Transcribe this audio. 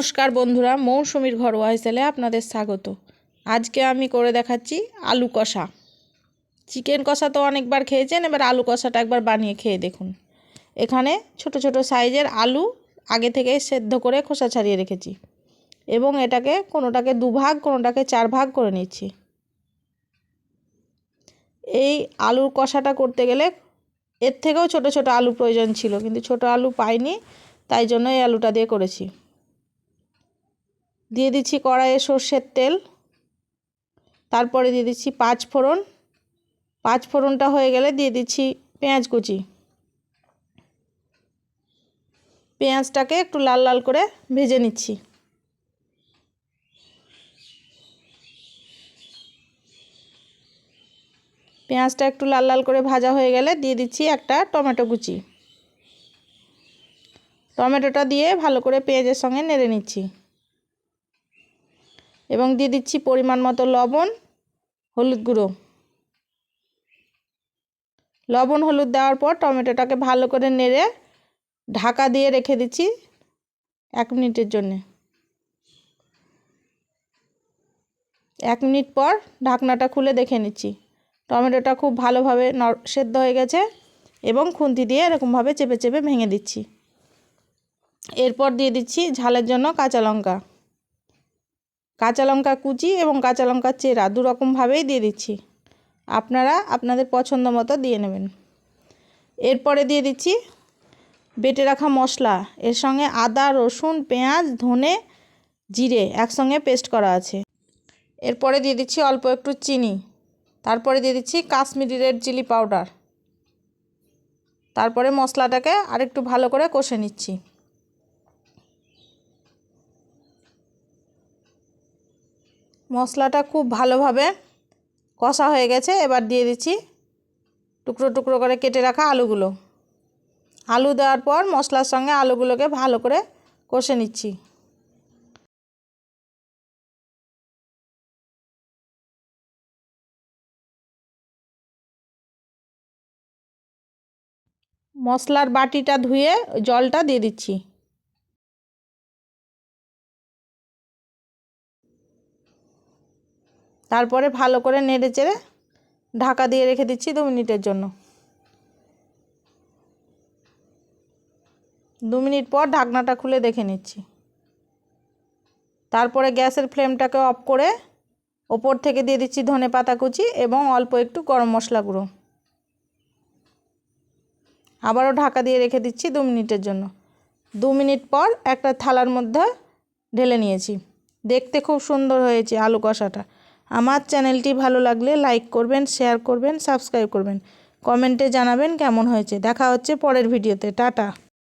নমস্কার বন্ধুরা, মৌসুমীর ঘরোয়া স্টাইলে আপনাদের স্বাগত। আজকে আমি করে দেখাচ্ছি আলু কষা। চিকেন কষা তো অনেকবার খেয়েছেন, এবার আলু কষাটা একবার বানিয়ে খেয়ে দেখুন। এখানে ছোট ছোট সাইজের আলু আগে থেকে সেদ্ধ করে খোসা ছাড়িয়ে রেখেছি এবং এটাকে কোনোটাকে দুভাগ, কোনোটাকে চার ভাগ করে নিচ্ছি। এই আলুর কষাটা করতে গেলে এর থেকেও ছোট ছোট আলু প্রয়োজন ছিল, কিন্তু ছোট আলু পাইনি, তাই জন্য এই আলুটা দিয়ে করেছি। দিয়ে দিচ্ছি কড়াইয়ে সর্ষের তেল। তারপরে দিয়ে দিচ্ছি পাঁচ ফোড়ন। পাঁচ ফোড়নটা হয়ে গেলে দিয়ে দিচ্ছি পেঁয়াজ কুচি। পেঁয়াজটাকে একটু লাল লাল করে ভেজে নিচ্ছি। পেঁয়াজটা একটু লাল লাল করে ভাজা হয়ে গেলে দিয়ে দিচ্ছি একটা টমেটো কুচি। টমেটোটা দিয়ে ভালো করে পেঁয়াজের সঙ্গে নেড়ে নিচ্ছি। এবং দিয়ে দিচ্ছি পরিমাণ মতো লবণ, হলুদ গুঁড়ো। লবণ, হলুদ দেওয়ার পর টমেটোটাকে ভালো করে নেড়ে ঢাকা দিয়ে রেখে দিচ্ছি এক মিনিটের জন্যে। এক মিনিট পর ঢাকনাটা খুলে দেখে নিচ্ছি। টমেটোটা খুব ভালোভাবে সেদ্ধ হয়ে গেছে এবং খুন্তি দিয়ে এরকমভাবে চেপে চেপে ভেঙে দিচ্ছি। এরপর দিয়ে দিচ্ছি ঝালের জন্য কাঁচা লঙ্কা। কাঁচা লঙ্কা কুচি এবং কাঁচা লঙ্কার চেরা দুরকমভাবেই দিয়ে দিচ্ছি। আপনারা আপনাদের পছন্দ মতো দিয়ে নেবেন। এরপরে দিয়ে দিচ্ছি বেটে রাখা মশলা। এর সঙ্গে আদা, রসুন, পেঁয়াজ, ধনে, জিরে একসঙ্গে পেস্ট করা আছে। এরপরে দিয়ে দিচ্ছি অল্প একটু চিনি। তারপরে দিয়ে দিচ্ছি কাশ্মীরি রেড চিলি পাউডার। তারপরে মশলাটাকে আরেকটু ভালো করে কষে নিচ্ছি। মশলাটা খুব ভালোভাবে কষা হয়ে গেছে। এবার দিয়ে দিচ্ছি টুকরো টুকরো করে কেটে রাখা আলুগুলো। আলু দেওয়ার পর মশলার সঙ্গে আলুগুলোকে ভালো করে কষে নিচ্ছি। মশলার বাটিটা ধুয়ে জলটা দিয়ে দিচ্ছি। তারপরে ভালো করে নেড়ে চেড়ে ঢাকা দিয়ে রেখে দিচ্ছি দু মিনিটের জন্য। দু মিনিট পর ঢাকনাটা খুলে দেখে নিচ্ছি। তারপরে গ্যাসের ফ্লেমটাকে অফ করে ওপর থেকে দিয়ে দিচ্ছি ধনে পাতা কুচি এবং অল্প একটু গরম মশলা গুঁড়ো। আবারও ঢাকা দিয়ে রেখে দিচ্ছি দু মিনিটের জন্য। দু মিনিট পর একটা থালার মধ্যে ঢেলে নিয়েছি। দেখতে খুব সুন্দর হয়েছে আলু কষাটা। আমার চ্যানেলটি ভালো লাগলে লাইক করবেন, শেয়ার করবেন, সাবস্ক্রাইব করবেন। কমেন্টে জানাবেন কেমন হয়েছে। দেখা হচ্ছে পরের ভিডিওতে। টাটা।